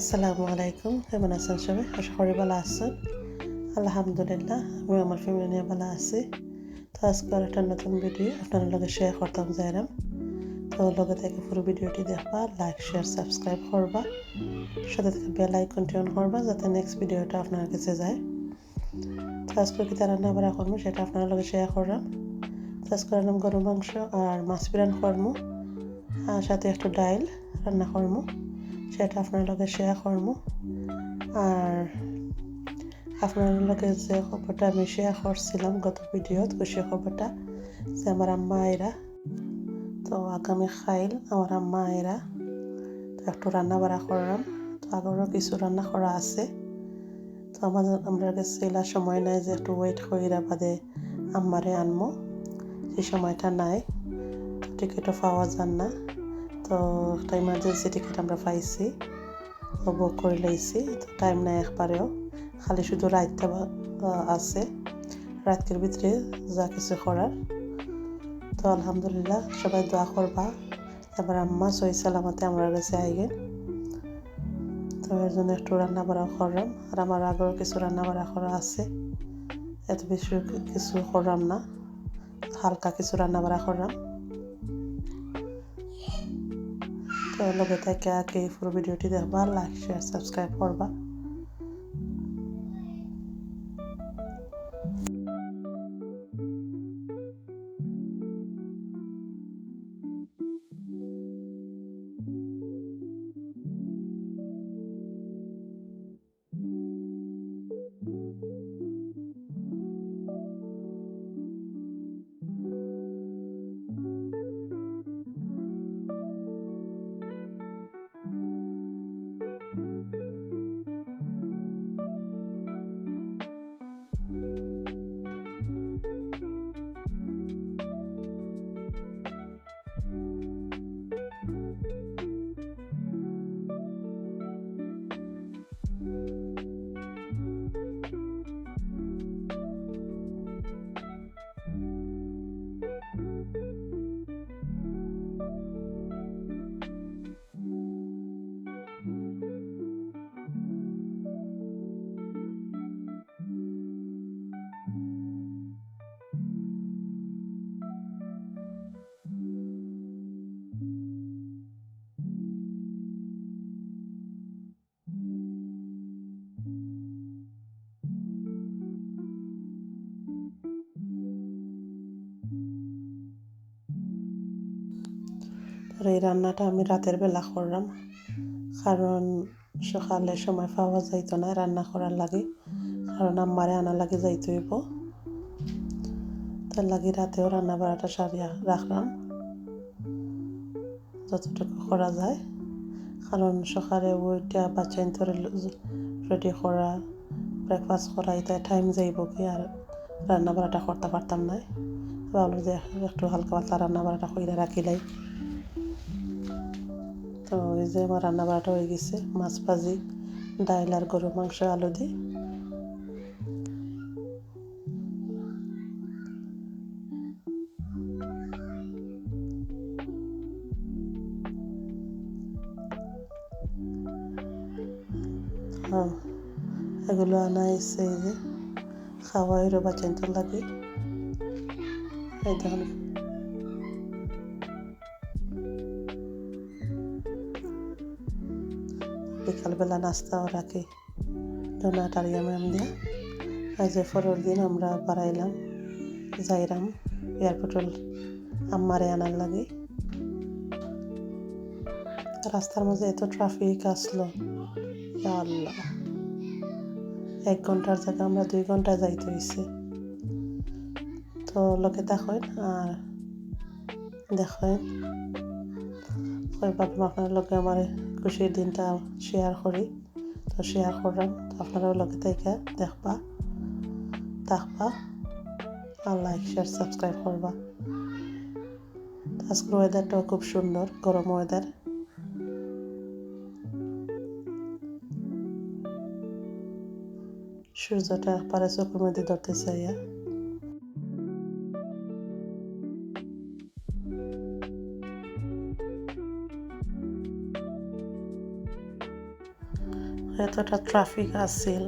আসসালামু আলাইকুম, কেমন আছেন সবাই? আশা করি ভালো আছেন। আলহামদুলিল্লাহ আমি আমার ফ্যামিলি নিয়ে ভালো আছি। তো আজকে আর একটা নতুন ভিডিও আপনার লগে শেয়ার করতাম যাইরাম তো লগে থেকে পুরো ভিডিওটি দেখবা লাইক শেয়ার সাবস্ক্রাইব করবা। সাথে থেকে বেল আইকনটি অন করবা, যাতে নেক্সট ভিডিওটা আপনার কাছে যায়। তো আজকে কি রান্না বাড়া করব, সেটা আপনার লগে শেয়ার করলাম। তো আজকে রান্নাম গরু মাংস আর মাছ বিরান করব। আর সাথে একটু ডাইল রান্না করব। সেটা আপনার শেয়ার করব। আর আপনার যে খবরটা আমি শেয়ার করছিলাম গত ভিডিওত খুশি খবরটা যে আমার আম্মা তো আগামী খাইল আমার আম্মা আয়রা তো একটু রান্না বাড়া করলাম। তো আগরও কিছু রান্না করা আছে। তো আমার আমরা কাছে সময় নাই যে একটু ওয়েট করিরা বাদে আম্মারে আনমো। সেই সময়টা নাই। টিকিটও পাওয়া যান না। তো একটা ইমার্জেন্সি টিকিট আমরা পাইছি তো বুক করে লাইছি, তো টাইম নাই একবারেও। খালি শুধু রাতটা আছে, রাতের ভিতরে যা কিছু করার। তো আলহামদুলিল্লাহ, সবাই দোয়া করবা। এবার আম্মা সই সালামতে আমরা কাছে আইগেন। তো এর জন্য একটু রান্না বাড়া করলাম আর আমার আগেও কিছু রান্না বাড়া করা আছে। এত বেশি কিছু করলাম না, হালকা কিছু রান্না বাড়া করলাম তো লগে থেকে আগে পুরো ভিডিওটি দেখবা লাইক শেয়ার সাবস্ক্রাইব করবা। আর এই রান্নাটা আমি রাতের বেলা করলাম। কারণ সকালে সময় পাওয়া যাইতো না রান্না করার লাগে। কারণ আমারে আনা লাগে যাইতে হইব তার লাগে রাতেও রান্না বাড়াটা সারিয়া রাখলাম। যতটুকু করা যায়। কারণ সকালে ওইটা বাচ্চা ধরে রেডি করা, ব্রেকফাস্ট করা এটা টাইম যাইব কি আর রান্না বাড়াটা করতে পারতাম না। ভাবলাম যে একটু হালকা পাতলা রান্না বাড়াটা কইরা রাখিলাই। তো এই যে আমার রান্না বাড়াটা হয়ে গেছে, মাছ ভাজি ডাইল আর গরু মাংস, আলু দিয়ে। এগুলো আনা এসে এই যে খাওয়া এরও বাচ্চান্তর লাগে এই দেখুন। বিকালবেলা নাস্তাও রাখি। ডোনাট আর ইয়ামাম দিয়া। আজ পরের দিন আমরা বাড়াইলাম যাইরাম এয়ারপোর্টল আম্মারে আনার লাগে। রাস্তার মাঝে এত ট্রাফিক আসলো আল্লাহ। এক ঘণ্টার জায়গা আমরা দুই ঘণ্টা যাইতে হয়েছে তো লোকে দেখেন আর দেখেন। কই ভাবলাম আপনার লোকে আমার খুশির দিনটা শেয়ার করি। তো শেয়ার করলাম। তো আপনারাও লোকে থেকে দেখবা দেখবা আর লাইক শেয়ার সাবস্ক্রাইব করবা। আজকের ওয়েদারটাও খুব সুন্দর, গরম ওয়েদার সূর্যটা পারে চোখের মধ্যে ধরতে চাইয়া এতটা ট্রাফিক আসছিল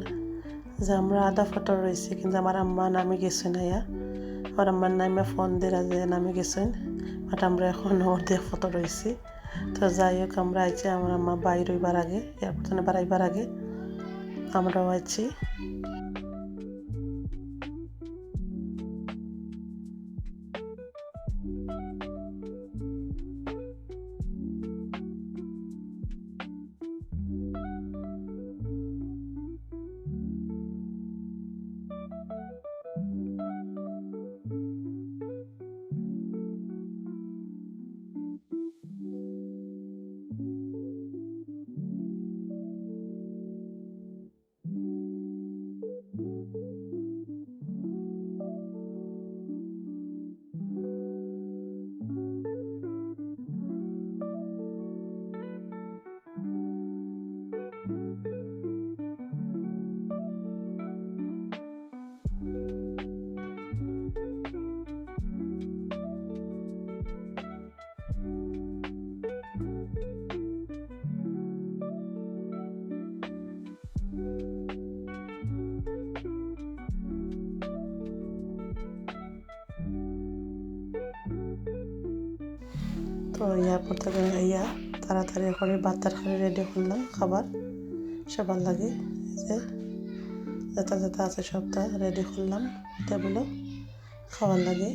যে আমরা আধা ফটো রয়েছি, কিন্তু আমার আম্মা নামে গেছে না ইয়া আমার আম্মার নামে ফোন দিলা যে নামে গেছেন বাট আমরা এখন ওর দিয়ে ফটো রয়েছি। তো যাই হোক, আমরা আইছি, আমার আম্মা বাইর হইবার আগে, এয়ারপোর্ট থেকে বাড়াইবার আগে। আমরাও আছি তো এয়ারপোর্ট থেকে ইয়া তাড়াতাড়ি করে বাচ্চার খালি রেডি করলাম খাবার, সবার লাগে যে যেটা যেটা আছে সবটা রেডি করলাম টেবিলও খাবার লাগে।